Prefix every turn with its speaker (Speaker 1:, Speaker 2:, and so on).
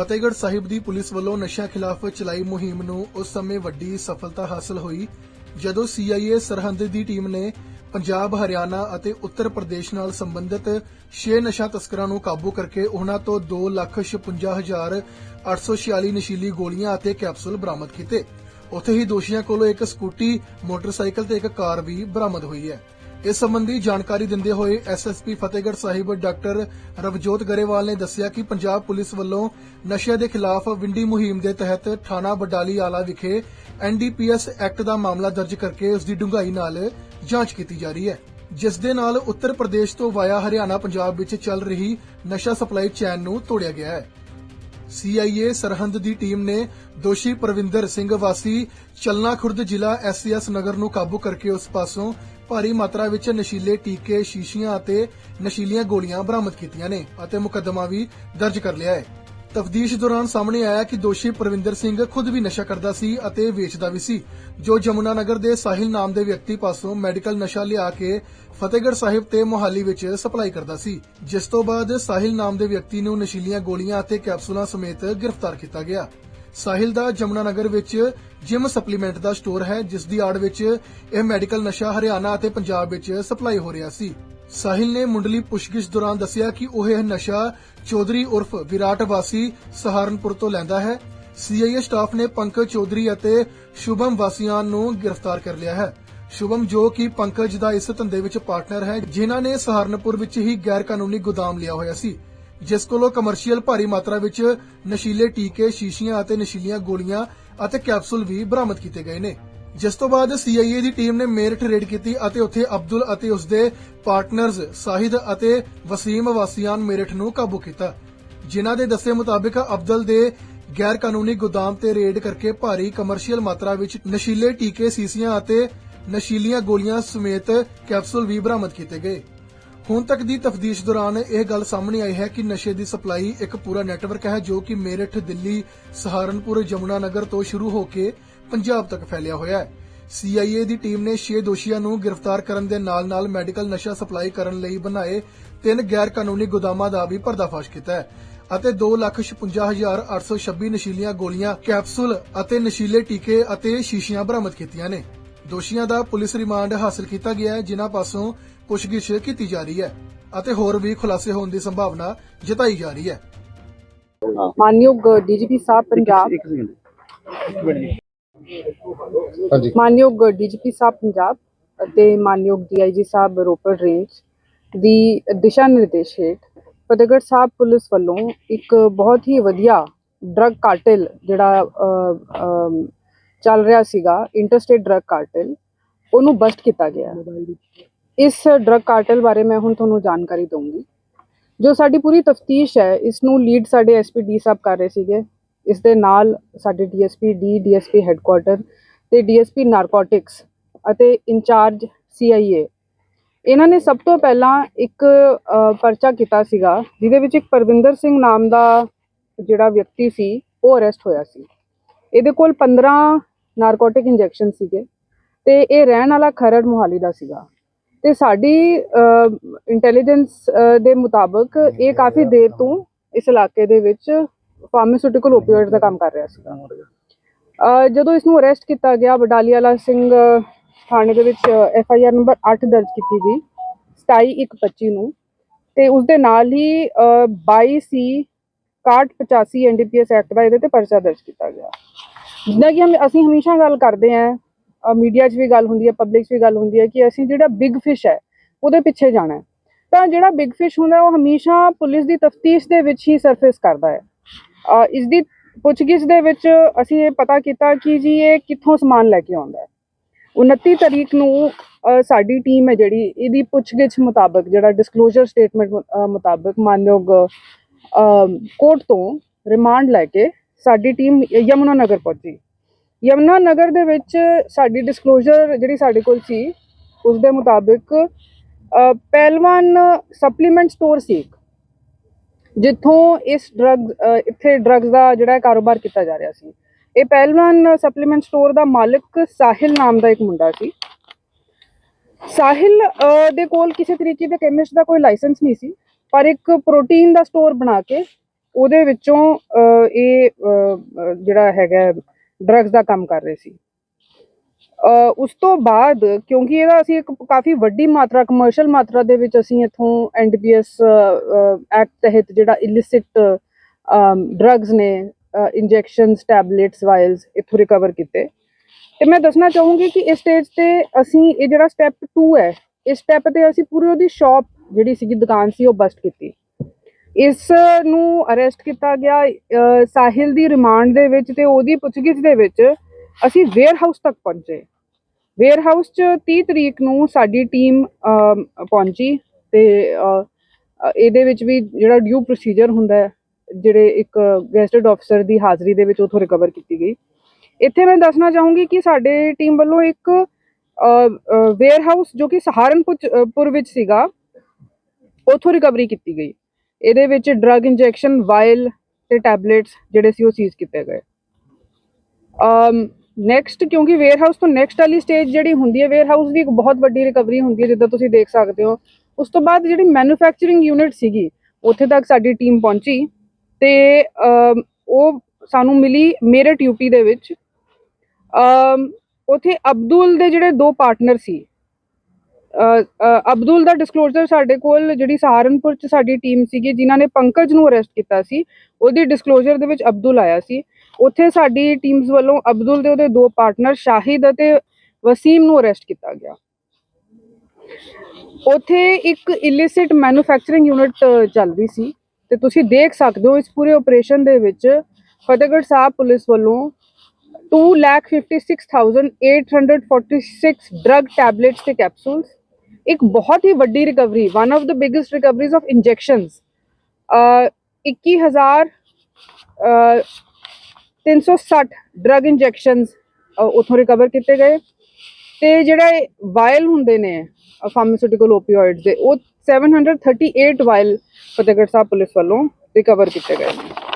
Speaker 1: ਫਤਿਹਗੜ੍ਹ ਸਾਹਿਬ ਦੀ police ਵੱਲੋਂ ਨਸ਼ਿਆਂ ਖਿਲਾਫ ਚਲਾਈ ਮੁਹਿੰਮ ਨੂੰ ਉਸ ਸਮੇਂ ਵੱਡੀ ਸਫਲਤਾ ਹਾਸਲ ਹੋਈ, ਜਦੋਂ CIA ਸਰਹੰਦ ਦੀ ਟੀਮ ਨੇ ਪੰਜਾਬ, ਹਰਿਆਣਾ ਅਤੇ ਉੱਤਰ ਪ੍ਰਦੇਸ਼ ਨਾਲ ਸੰਬੰਧਿਤ 6 ਨਸ਼ਾ ਤਸਕਰਾਂ ਨੂੰ ਕਾਬੂ ਕਰਕੇ ਉਹਨਾਂ ਤੋਂ 256846 ਨਸ਼ੀਲੀ ਗੋਲੀਆਂ ਅਤੇ ਕੈਪਸੂਲ ਬਰਾਮਦ ਕੀਤੇ। ਉੱਥੇ ਹੀ ਦੋਸ਼ੀਆਂ ਕੋਲੋਂ ਇੱਕ ਸਕੂਟੀ, ਮੋਟਰਸਾਈਕਲ ਤੇ ਇੱਕ ਕਾਰ ਵੀ ਬਰਾਮਦ ਹੋਈ ਹੈ। ਇਸ ਸੰਬੰਧੀ ਜਾਣਕਾਰੀ ਦਿੰਦੇ ਹੋਏ ਐਸਐਸਪੀ ਫਤਿਹਗੜ੍ਹ ਸਾਹਿਬ ਡਾਕਟਰ ਰਵਜੋਤ ਗਰੇਵਾਲ ਨੇ ਦੱਸਿਆ ਕਿ ਪੰਜਾਬ ਪੁਲਿਸ ਵੱਲੋਂ ਨਸ਼ਿਆਂ ਦੇ ਖਿਲਾਫ ਵਿੰਡੀ ਮੁਹਿੰਮ ਦੇ ਤਹਿਤ ਥਾਣਾ ਬਡਾਲੀ ਆਲਾ ਵਿਖੇ ਐਨਡੀਪੀਐਸ ਐਕਟ ਦਾ ਮਾਮਲਾ ਦਰਜ ਕਰਕੇ ਉਸ ਦੀ ਡੂੰਘਾਈ ਨਾਲ ਜਾਂਚ ਕੀਤੀ ਜਾ ਰਹੀ ਹੈ, ਜਿਸ ਦੇ ਨਾਲ ਉੱਤਰ ਪ੍ਰਦੇਸ਼ ਤੋਂ ਵਾਇਆ ਹਰਿਆਣਾ, ਪੰਜਾਬ ਵਿੱਚ ਚੱਲ ਰਹੀ ਨਸ਼ਾ ਸਪਲਾਈ ਚੈਨ ਨੂੰ ਤੋੜਿਆ ਗਿਆ ਹੈ। ਸੀਆਈਏ ਸਰਹੰਦ ਦੀ ਟੀਮ ਨੇ ਦੋਸ਼ੀ ਪ੍ਰਵਿੰਦਰ ਸਿੰਘ ਵਾਸੀ ਚਲਨਾ ਖੁਰਦ ਜ਼ਿਲ੍ਹਾ ਐਸਸੀਐਸ ਨਗਰ ਨੂੰ ਕਾਬੂ ਕਰਕੇ ਉਸ ਪਾਸੋਂ ਭਾਰੀ ਮਾਤਰਾ ਵਿੱਚ ਨਸ਼ੀਲੇ ਟੀਕੇ, ਸ਼ੀਸ਼ੀਆਂ ਅਤੇ ਨਸ਼ੀਲੀਆਂ ਗੋਲੀਆਂ ਬਰਾਮਦ ਕੀਤੀਆਂ ਨੇ ਅਤੇ ਮੁਕੱਦਮਾ ਵੀ ਦਰਜ ਕਰ ਲਿਆ ਹੈ। ਤਫਦੀਸ਼ ਦੌਰਾਨ ਸਾਹਮਣੇ ਆਇਆ ਕਿ ਦੋਸ਼ੀ ਪ੍ਰਵਿੰਦਰ ਸਿੰਘ ਖੁਦ ਵੀ ਨਸ਼ਾ ਕਰਦਾ ਸੀ ਅਤੇ ਵੇਚਦਾ ਵੀ ਸੀ। ਜੋ ਜਮੁਨਾ ਨਗਰ ਦੇ ਸਾਹਿਲ ਨਾਮ ਦੇ ਵਿਅਕਤੀ ਪਾਸੋਂ ਮੈਡੀਕਲ ਨਸ਼ਾ ਲਿਆ ਕੇ ਫਤਿਹਗੜ੍ਹ ਸਾਹਿਬ ਤੇ ਮੋਹਾਲੀ ਵਿੱਚ ਸਪਲਾਈ ਕਰਦਾ ਸੀ। ਜਿਸ ਤੋਂ ਬਾਅਦ ਸਾਹਿਲ ਨਾਮ ਦੇ ਵਿਅਕਤੀ ਨੂੰ ਨਸ਼ੀਲੀਆਂ ਗੋਲੀਆਂ ਅਤੇ ਕੈਪਸੂਲਾਂ ਸਮੇਤ ਗ੍ਰਿਫਤਾਰ ਕੀਤਾ ਗਿਆ। ਸਾਹਿਲ ਦਾ ਜਮੁਨਾ ਨਗਰ ਵਿੱਚ ਜਿਮ ਸਪਲੀਮੈਂਟ ਦਾ ਸਟੋਰ ਹੈ, ਜਿਸ ਦੀ ਆੜ ਵਿੱਚ ਇਹ ਮੈਡੀਕਲ ਨਸ਼ਾ ਹਰਿਆਣਾ ਅਤੇ ਪੰਜਾਬ ਵਿੱਚ ਸਪਲਾਈ ਹੋ ਰਿਹਾ ਸੀ। ਸਾਹਿਲ ਨੇ ਮੁੰਡਲੀ ਪੁੱਛਗਿੱਛ ਦੌਰਾਨ ਦੱਸਿਆ ਕਿ ਉਹ ਇਹ ਨਸ਼ਾ ਚੌਧਰੀ ਉਰਫ ਵਿਰਾਟ ਵਾਸੀ ਸਹਾਰਨਪੁਰ ਤੋਂ ਲੈਂਦਾ ਹੈ। ਸੀਆਈਏ ਸਟਾਫ ਨੇ ਪੰਕਜ ਚੌਧਰੀ ਅਤੇ ਸ਼ੁਭਮ ਵਾਸੀਆਂ ਨੂੰ ਗ੍ਰਿਫਤਾਰ ਕਰ ਲਿਆ ਹੈ। ਸ਼ੁਭਮ, ਜੋ ਕਿ ਪੰਕਜ ਦਾ ਇਸ ਧੰਦੇ ਵਿੱਚ ਪਾਰਟਨਰ ਹੈ, ਜਿਨ੍ਹਾਂ ਨੇ ਸਹਾਰਨਪੁਰ ਵਿੱਚ ਹੀ ਗੈਰ ਕਾਨੂੰਨੀ ਗੋਦਾਮ ਲਿਆ ਹੋਇਆ ਸੀ, ਜਿਸ ਕੋਲੋਂ ਕਮਰਸ਼ੀਅਲ ਭਾਰੀ ਮਾਤਰਾ ਵਿੱਚ ਨਸ਼ੀਲੇ ਟੀਕੇ, ਸ਼ੀਸ਼ੀਆਂ ਅਤੇ ਨਸ਼ੀਲੀਆਂ ਗੋਲੀਆਂ ਅਤੇ ਕੈਪਸੂਲ ਵੀ ਬਰਾਮਦ ਕੀਤੇ ਗਏ ਨੇ। ਜਿਸ ਤੋਂ ਬਾਅਦ ਸੀਆਈਏ ਦੀ ਟੀਮ ਨੇ ਮੇਰਠ ਰੇਡ ਕੀਤੀ ਅਤੇ ਉੱਥੇ ਅਬਦੁਲ ਅਤੇ ਉਸਦੇ ਪਾਰਟਨਰਜ਼ ਸਾਹਿਦ ਅਤੇ ਵਸੀਮ ਵਾਸੀਆਨ ਮੇਰਠ ਨੂੰ ਕਾਬੂ ਕੀਤਾ। ਜਿਨ੍ਹਾਂ ਦੇ ਦੱਸੇ ਮੁਤਾਬਕ ਅਬਦੁਲ ਦੇ ਗੈਰ ਕਾਨੂੰਨੀ ਗੋਦਾਮ ਤੇ ਰੇਡ ਕਰਕੇ ਭਾਰੀ ਕਮਰਸ਼ੀਅਲ ਮਾਤਰਾ ਵਿੱਚ ਨਸ਼ੀਲੇ ਟੀਕੇ, ਸੀਸੀਆਂ ਅਤੇ ਨਸ਼ੀਲੀਆਂ ਗੋਲੀਆਂ ਸਮੇਤ ਕੈਪਸੂਲ ਵੀ ਬਰਾਮਦ ਕੀਤੇ ਗਏ। ਹੁਣ ਤੱਕ ਦੀ ਤਫਤੀਸ਼ ਦੌਰਾਨ ਇਹ ਗੱਲ ਸਾਹਮਣੇ ਆਈ ਹੈ ਕਿ ਨਸ਼ੇ ਦੀ ਸਪਲਾਈ ਇੱਕ ਪੂਰਾ ਨੈਟਵਰਕ ਹੈ ਜੋ ਕਿ ਮੇਰਠ, ਦਿੱਲੀ, ਸਹਾਰਨਪੁਰ ਜਮੁਨਾ ਨਗਰ ਤੋਂ ਸ਼ੁਰੂ ਹੋ ਕੇ ਪੰਜਾਬ ਤੱਕ ਫੈਲਿਆ ਹੋਇਆ ਹੈ। ਸੀਆਈਏ ਦੀ ਟੀਮ ਨੇ 6 ਦੋਸ਼ੀਆਂ ਨੂੰ ਗ੍ਰਿਫਤਾਰ ਕਰਨ ਦੇ ਨਾਲ-ਨਾਲ ਮੈਡੀਕਲ ਨਸ਼ਾ ਸਪਲਾਈ ਕਰਨ ਲਈ ਬਣਾਏ ਤਿੰਨ ਗੈਰ ਕਾਨੂੰਨੀ ਗੋਦਾਮਾਂ ਦਾ ਵੀ ਪਰਦਾਫਾਸ਼ ਕੀਤਾ ਹੈ ਅਤੇ 256826 ਨਸ਼ੀਲੀਆਂ ਗੋਲੀਆਂ ਕੈਪਸੂਲ ਅਤੇ ਨਸ਼ੀਲੇ ਟੀਕੇ ਅਤੇ ਸ਼ੀਸ਼ੀਆਂ ਬਰਾਮਦ ਕੀਤੀਆਂ ਨੇ। ਦੋਸ਼ੀਆਂ ਦਾ ਪੁਲਿਸ ਰਿਮਾਂਡ ਹਾਸਲ ਕੀਤਾ ਗਿਆ ਹੈ ਜਿਨ੍ਹਾਂ ਪਾਸੋਂ ਪੁੱਛਗਿੱਛ ਕੀਤੀ ਜਾ ਰਹੀ ਹੈ ਅਤੇ ਹੋਰ ਵੀ ਖੁਲਾਸੇ ਹੋਣ ਦੀ ਸੰਭਾਵਨਾ ਜਤਾਈ ਜਾ ਰਹੀ ਹੈ।
Speaker 2: ਮਾਨਯੋਗ ਡੀਜੀਪੀ ਸਾਹਿਬ ਪੰਜਾਬ।
Speaker 3: ਹਾਂਜੀ।
Speaker 2: ਮਾਨਯੋਗ ਡੀਜੀਪੀ ਸਾਹਿਬ ਪੰਜਾਬ ਅਤੇ ਮਾਨਯੋਗ ਡੀਆਈਜੀ ਸਾਹਿਬ ਰੋਪੜ ਰੇਂਜ ਦੀ ਦਿਸ਼ਾ ਨਿਰਦੇਸ਼ ਹੇਠ ਫਤਿਹਗੜ੍ਹ ਸਾਹਿਬ ਪੁਲਿਸ ਵੱਲੋਂ ਇੱਕ ਬਹੁਤ ਹੀ ਵਧੀਆ ਡਰੱਗ ਕਾਰਟਲ ਜਿਹੜਾ ਚੱਲ ਰਿਹਾ ਸੀਗਾ ਇੰਟਰਸਟੇਟ ਡਰੱਗ ਕਾਰਟਲ ਉਹਨੂੰ ਬਸਟ ਕੀਤਾ ਗਿਆ। ਇਸ ਡਰੱਗ ਕਾਰਟਲ ਬਾਰੇ ਮੈਂ ਹੁਣ ਤੁਹਾਨੂੰ ਜਾਣਕਾਰੀ ਦਊਂਗੀ। ਜੋ ਸਾਡੀ ਪੂਰੀ ਤਫਤੀਸ਼ ਹੈ, ਇਸ ਨੂੰ ਲੀਡ ਸਾਡੇ ਐਸਪੀ ਡੀ ਸਾਹਿਬ ਕਰ ਰਹੇ ਸੀਗੇ। ਇਸ ਦੇ ਨਾਲ ਸਾਡੇ ਡੀਐਸਪੀ ਡੀ ਡੀਐਸਪੀ ਹੈੱਡਕੁਆਟਰ ਤੇ ਡੀਐਸਪੀ ਨਾਰਕੋਟਿਕਸ ਅਤੇ ਇੰਚਾਰਜ ਸੀਆਈਏ ਇਹਨਾਂ ਨੇ ਸਭ ਤੋਂ ਪਹਿਲਾਂ ਇੱਕ ਪਰਚਾ ਕੀਤਾ ਸੀਗਾ ਜਿਹਦੇ ਵਿੱਚ ਇੱਕ ਪਰਵਿੰਦਰ ਸਿੰਘ ਨਾਮ ਦਾ ਜਿਹੜਾ ਵਿਅਕਤੀ ਸੀ ਉਹ ਅਰੈਸਟ ਹੋਇਆ ਸੀ। ਇਹਦੇ ਕੋਲ 15 ਨਾਰਕੋਟਿਕ ਇੰਜੈਕਸ਼ਨ ਸੀਗੇ ਤੇ ਇਹ ਰਹਿਣ ਵਾਲਾ ਖਰੜ ਮੁਹਾਲੀ ਦਾ ਸੀਗਾ। ਤੇ ਸਾਡੀ ਇੰਟੈਲੀਜੈਂਸ ਦੇ ਮੁਤਾਬਕ ਇਹ ਕਾਫੀ ਦੇਰ ਤੋਂ ਇਸ ਇਲਾਕੇ ਦੇ ਵਿੱਚ ਫਾਰਮਾਸਿਊਟੀਕਲ ਓਪੀਓਇਡ ਦਾ ਕੰਮ ਕਰ ਰਿਹਾ ਸੀਗਾ ਜਦੋਂ ਇਸ ਨੂੰ ਅਰੈਸਟ ਕੀਤਾ ਗਿਆ ਬਡਾਲੀ ਸਿੰਘ ਥਾਣੇ ਦੇ ਵਿੱਚ ਐਫ ਆਈ ਆਰ ਨੰਬਰ 8 ਦਰਜ ਕੀਤੀ ਗਈ 27125 ਨੂੰ। ਤੇ ਉਸ ਦੇ ਨਾਲ ਹੀ ਅਹ, 22 ਸੀ 6185 ਐਨਡੀਪੀਐਸ ਐਕਟ ਦਾ ਇਹਦੇ ਤੇ ਪਰਚਾ ਦਰਜ ਕੀਤਾ ਗਿਆ। ਜਿੱਦਾਂ ਕਿ ਹਮ ਅਸੀਂ ਹਮੇਸ਼ਾ ਗੱਲ ਕਰਦੇ ਆਂ ਮੀਡੀਆ 'ਚ ਵੀ ਗੱਲ ਹੁੰਦੀ ਹੈ ਪਬਲਿਕ 'ਚ ਵੀ ਗੱਲ ਹੁੰਦੀ ਹੈ ਕਿ ਅਸੀਂ ਜਿਹੜਾ ਬਿਗ ਫਿਸ਼ ਹੈ ਉਹਦੇ ਪਿੱਛੇ ਜਾਣਾ ਤਾਂ ਜਿਹੜਾ ਬਿਗ ਫਿਸ਼ ਹੁੰਦਾ ਉਹ ਹਮੇਸ਼ਾ ਪੁਲਿਸ ਦੀ ਤਫਤੀਸ਼ ਦੇ ਵਿੱਚ ਹੀ ਸਰਫੇਸ ਕਰਦਾ ਹੈ। ਇਸ ਦੀ ਪੁੱਛਗਿੱਛ ਦੇ ਵਿੱਚ ਅਸੀਂ ਇਹ ਪਤਾ ਕੀਤਾ ਕਿ ਜੀ ਇਹ ਕਿੱਥੋਂ ਸਮਾਨ ਲੈ ਕੇ ਆਉਂਦਾ ਹੈ। 29 ਤਰੀਕ ਨੂੰ ਸਾਡੀ ਟੀਮ ਹੈ ਜਿਹੜੀ, ਇਹਦੀ ਪੁੱਛਗਿੱਛ ਮੁਤਾਬਕ, ਜਿਹੜਾ ਡਿਸਕਲੋਜ਼ਰ ਸਟੇਟਮੈਂਟ ਮੁਤਾਬਕ ਮਾਨਯੋਗ ਕੋਰਟ ਤੋਂ ਰਿਮਾਂਡ ਲੈ ਕੇ ਸਾਡੀ ਟੀਮ ਯਮੁਨਾ ਨਗਰ ਪਹੁੰਚੀ। ਯਮੁਨਾ ਨਗਰ ਦੇ ਵਿੱਚ ਸਾਡੀ ਡਿਸਕਲੋਜ਼ਰ ਜਿਹੜੀ ਸਾਡੇ ਕੋਲ ਸੀ, ਉਸ ਦੇ ਮੁਤਾਬਕ ਪਹਿਲਵਾਨ ਸਪਲੀਮੈਂਟ ਸਟੋਰ ਸੀ ਇੱਕ। ਜਿੱਥੋਂ ਇਸ ਡਰੱਗ ਇੱਥੇ ਡਰੱਗਸ ਦਾ ਜਿਹੜਾ ਕਾਰੋਬਾਰ ਕੀਤਾ ਜਾ ਰਿਹਾ ਸੀ। ਇਹ ਪਹਿਲਵਾਨ ਸਪਲੀਮੈਂਟ ਸਟੋਰ ਦਾ ਮਾਲਕ ਸਾਹਿਲ ਨਾਮ ਦਾ ਇੱਕ ਮੁੰਡਾ ਸੀ। ਸਾਹਿਲ ਦੇ ਕੋਲ ਕਿਸੇ ਤਰੀਕੇ ਦੇ ਕੈਮਿਸਟ ਦਾ ਕੋਈ ਲਾਇਸੈਂਸ ਨਹੀਂ ਸੀ, ਪਰ ਇੱਕ ਪ੍ਰੋਟੀਨ ਦਾ ਸਟੋਰ ਬਣਾ ਕੇ ਉਹਦੇ ਵਿੱਚੋਂ ਇਹ ਜਿਹੜਾ ਹੈਗਾ ਡਰੱਗਸ ਦਾ ਕੰਮ ਕਰ ਰਹੇ ਸੀ। ਉਸ ਤੋਂ ਬਾਅਦ, ਕਿਉਂਕਿ ਇਹਦਾ ਅਸੀਂ ਇੱਕ ਕਾਫੀ ਵੱਡੀ ਮਾਤਰਾ ਕਮਰਸ਼ੀਅਲ ਮਾਤਰਾ ਦੇ ਵਿੱਚ ਅਸੀਂ ਇਥੋਂ ਐਨਡੀਪੀਐਸ ਐਕਟ ਤਹਿਤ ਜਿਹੜਾ ਇਲਿਸਿਟ ਡਰੱਗਸ ਨੇ ਇੰਜੈਕਸ਼ਨਸ ਟੈਬਲੇਟਸ ਵਾਇਲਸ ਇਥੋਂ ਰਿਕਵਰ ਕੀਤੇ। ਤੇ ਮੈਂ ਦੱਸਣਾ ਚਾਹੂੰਗੀ ਕਿ ਇਸ ਸਟੇਜ ਤੇ ਅਸੀਂ ਇਹ ਜਿਹੜਾ ਸਟੈਪ 2 ਹੈ, ਇਸ ਸਟੈਪ ਤੇ ਅਸੀਂ ਪੂਰੀ ਉਹਦੀ ਸ਼ਾਪ ਜਿਹੜੀ ਸੀਗੀ, ਦੁਕਾਨ ਸੀ, ਉਹ ਬਸਟ ਕੀਤੀ। ਇਸ ਨੂੰ ਅਰੈਸਟ ਕੀਤਾ ਗਿਆ ਸਾਹਿਲ ਦੀ ਰਿਮਾਂਡ ਦੇ ਵਿੱਚ ਤੇ ਉਹਦੀ ਪੁੱਛਗਿੱਛ ਦੇ ਵਿੱਚ ਅਸੀਂ ਵੇਅਰ ਹਾਊਸ ਤੱਕ ਪਹੁੰਚੇ। ਵੇਅਰ ਹਾਊਸ 'ਚ 30 ਤਰੀਕ ਨੂੰ ਸਾਡੀ ਟੀਮ ਪਹੁੰਚੀ ਤੇ ਇਹਦੇ ਵਿੱਚ ਵੀ ਜਿਹੜਾ ਡਿਊ ਪ੍ਰੋਸੀਜਰ ਹੁੰਦਾ ਹੈ, ਜਿਹੜੇ ਇੱਕ ਗੈਸਟਡ ਅਫਸਰ ਦੀ ਹਾਜ਼ਰੀ ਦੇ ਵਿੱਚ ਉਥੋਂ ਰਿਕਵਰ ਕੀਤੀ ਗਈ। ਇੱਥੇ ਮੈਂ ਦੱਸਣਾ ਚਾਹੂੰਗੀ ਕਿ ਸਾਡੇ ਟੀਮ ਵੱਲੋਂ ਇੱਕ ਵੇਅਰ ਹਾਊਸ ਜੋ ਕਿ ਸਹਾਰਨਪੁਰ ਪੁਰ ਵਿੱਚ ਸੀਗਾ, ਉਥੋਂ ਰਿਕਵਰੀ ਕੀਤੀ ਗਈ। ਇਹਦੇ ਵਿੱਚ ਡਰੱਗ ਇੰਜੈਕਸ਼ਨ ਵਾਇਲ ਤੇ ਟੈਬਲੇਟਸ ਜਿਹੜੇ ਸੀ ਉਹ ਸੀਜ਼ ਕੀਤੇ ਗਏ। ਅਮ ਨੈਕਸਟ ਕਿਉਂਕਿ ਵੇਅਰ ਹਾਊਸ ਤੋਂ ਨੈਕਸਟ ਵਾਲੀ ਸਟੇਜ ਜਿਹੜੀ ਹੁੰਦੀ ਹੈ ਵੇਅਰ ਹਾਊਸ ਵੀ ਇੱਕ ਬਹੁਤ ਵੱਡੀ ਰਿਕਵਰੀ ਹੁੰਦੀ ਹੈ ਜਿੱਦਾਂ ਤੁਸੀਂ ਦੇਖ ਸਕਦੇ ਹੋ। ਉਸ ਤੋਂ ਬਾਅਦ ਜਿਹੜੀ ਮੈਨੂਫੈਕਚਰਿੰਗ ਯੂਨਿਟ ਸੀਗੀ ਉੱਥੇ ਤੱਕ ਸਾਡੀ ਟੀਮ ਪਹੁੰਚੀ ਤੇ ਉਹ ਸਾਨੂੰ ਮਿਲੀ ਮੇਰਟ ਯੂਪੀ ਦੇ ਵਿੱਚ। ਅਮ, ਉੱਥੇ ਅਬਦੁਲ ਦੇ ਜਿਹੜੇ ਦੋ ਪਾਰਟਨਰ ਸੀ। ਅਬਦੁਲ ਦਾ ਡਿਸਕਲੋਜ਼ਰ ਸਾਡੇ ਕੋਲ ਜਿਹੜੀ ਸਹਾਰਨਪੁਰ ਚ ਸਾਡੀ ਟੀਮ ਸੀਗੀ ਜਿਨ੍ਹਾਂ ਨੇ ਪੰਕਜ ਨੂੰ ਅਰੈਸਟ ਕੀਤਾ ਸੀ ਉਹਦੀ ਡਿਸਕਲੋਜ਼ਰ ਦੇ ਵਿੱਚ ਅਬਦੁਲ ਆਇਆ ਸੀ। ਉੱਥੇ ਸਾਡੀ ਟੀਮਸ ਵੱਲੋਂ ਅਬਦੁਲ ਦੇ ਉਹਦੇ ਦੋ ਪਾਰਟਨਰ ਸ਼ਾਹਿਦ ਅਤੇ ਵਸੀਮ ਨੂੰ ਅਰੈਸਟ ਕੀਤਾ ਗਿਆ। ਉੱਥੇ ਇੱਕ ਇਲਿਸਿਟ ਮੈਨੂਫੈਕਚਰਿੰਗ ਯੂਨਿਟ ਚੱਲ ਰਹੀ ਸੀ ਤੇ ਤੁਸੀਂ ਦੇਖ ਸਕਦੇ ਹੋ ਇਸ ਪੂਰੇ ਆਪਰੇਸ਼ਨ ਦੇ ਵਿੱਚ ਫਤਿਹਗੜ੍ਹ ਸਾਹਿਬ ਪੁਲਿਸ ਵੱਲੋਂ 256846 ਡਰੱਗ ਟੈਬਲੇਟਸ ਤੇ ਕੈਪਸੂਲਸ ਇੱਕ ਬਹੁਤ ਹੀ ਵੱਡੀ recovery one of the biggest recoveries of injections 21000 uh, 360 drug injections ਉਥੋਂ ਰਿਕਵਰ ਕੀਤੇ ਗਏ। ਤੇ ਜਿਹੜੇ ਵਾਇਲ ਹੁੰਦੇ ਨੇ ਫਾਰਮਾਸਿਊਟੀਕਲ ਓਪੀਓਇਡਸ ਦੇ, ਉਹ 738 ਵਾਇਲ ਫਤਿਹਗੜ੍ਹ ਸਾਹਿਬ ਪੁਲਿਸ ਵੱਲੋਂ ਰਿਕਵਰ ਕੀਤੇ ਗਏ ਨੇ।